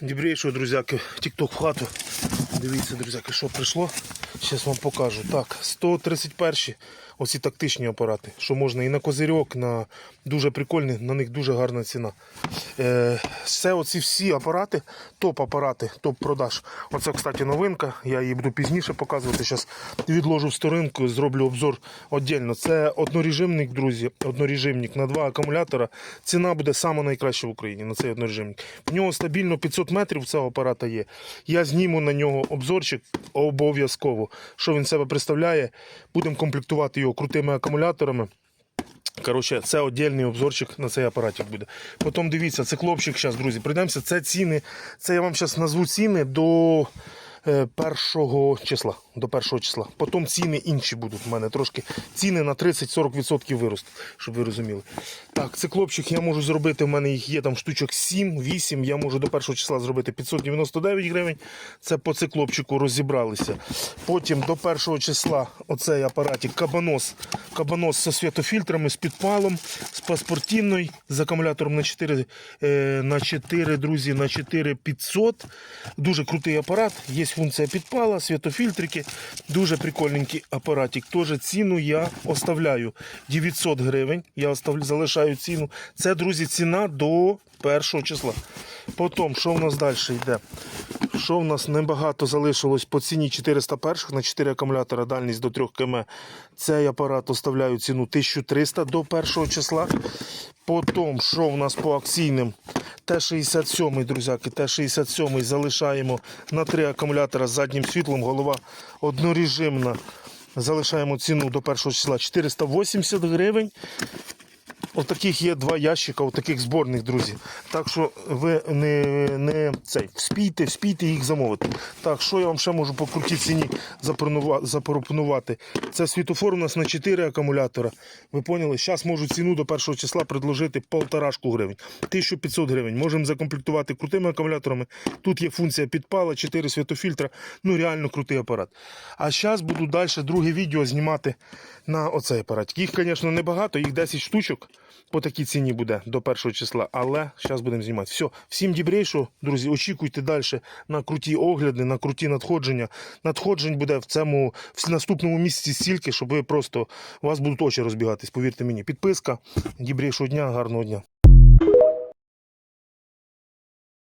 Дібрейшого, друзяки, тік-ток в хату. Дивіться, друзяки, що прийшло. Зараз вам покажу. Так, 131 оці тактичні апарати, що можна і на козирьок, на дуже прикольні, на них дуже гарна ціна. Е, оці всі апарати, топ-апарати, топ-продаж. Оце, кстати, новинка. Я її буду пізніше показувати. Зараз відложу в сторінку, зроблю обзор віддільно. Це однорежимник, друзі, однорежимник на два акумулятора. Ціна буде сама найкраща в Україні на цей однорежимник. В нього стабільно 500 метрів цього апарата є. Я зніму на нього обзорчик обов'язково. Що він себе представляє. Будемо комплектувати його крутими акумуляторами. Коротше, це окремий обзорчик на цей апаратик буде. Потім дивіться, це хлопчик зараз, друзі, прийдемося. Це ціни. Це я вам зараз назву ціни до першого числа. До першого числа. Потім ціни інші будуть в мене трошки. Ціни на 30-40% виростуть, щоб ви розуміли. Так, циклопчик я можу зробити. В мене їх є там штучок 7-8. Я можу до першого числа зробити 599 гривень. Це по циклопчику розібралися. Потім до першого числа оцей апаратик кабанос. Кабанос зі світофільтрами, з підпалом, з паспортівною, з акумулятором на 4, е, на 4 друзі, на 4500. Дуже крутий апарат. Є функція підпала, світофільтрики. Дуже прикольненький апаратик. Теж ціну я оставляю 900 гривень. Я остав... залишаю ціну. Це, друзі, ціна до першого числа. Потім, що в нас далі йде? Що в нас небагато залишилось по ціні 401 на 4 акумулятора, дальність до 3 км. Цей апарат оставляю ціну 1300 до першого числа. Потім, що в нас по акційним? Т-67, друзяки, Т-67 залишаємо на три акумулятора з заднім світлом, голова однорежимна. Залишаємо ціну до першого числа 480 гривень. Отаких є два ящика, отаких зборних, друзі. Так що ви не, не цей, вспійте, вспійте їх замовити. Так, що я вам ще можу по крутій ціні запропонувати? Це світофор у нас на 4 акумулятора. Ви поняли? Зараз можу ціну до першого числа предложити полторашку гривень. 1500 гривень. Можемо закомплектувати крутими акумуляторами. Тут є функція підпала, 4 світофільтра. Ну реально крутий апарат. А зараз буду далі друге відео знімати на оцей апарат. Їх, звісно, небагато, їх 10 штучок по такій ціні буде до першого числа, але зараз будемо знімати. Все, всім дібрейшого, друзі, очікуйте далі на круті огляди, на круті надходження. Надходжень буде в цьому в наступному місяці стільки, щоб ви просто у вас будуть очі розбігатись, повірте мені. Підписка, дібрейшого дня, гарного дня.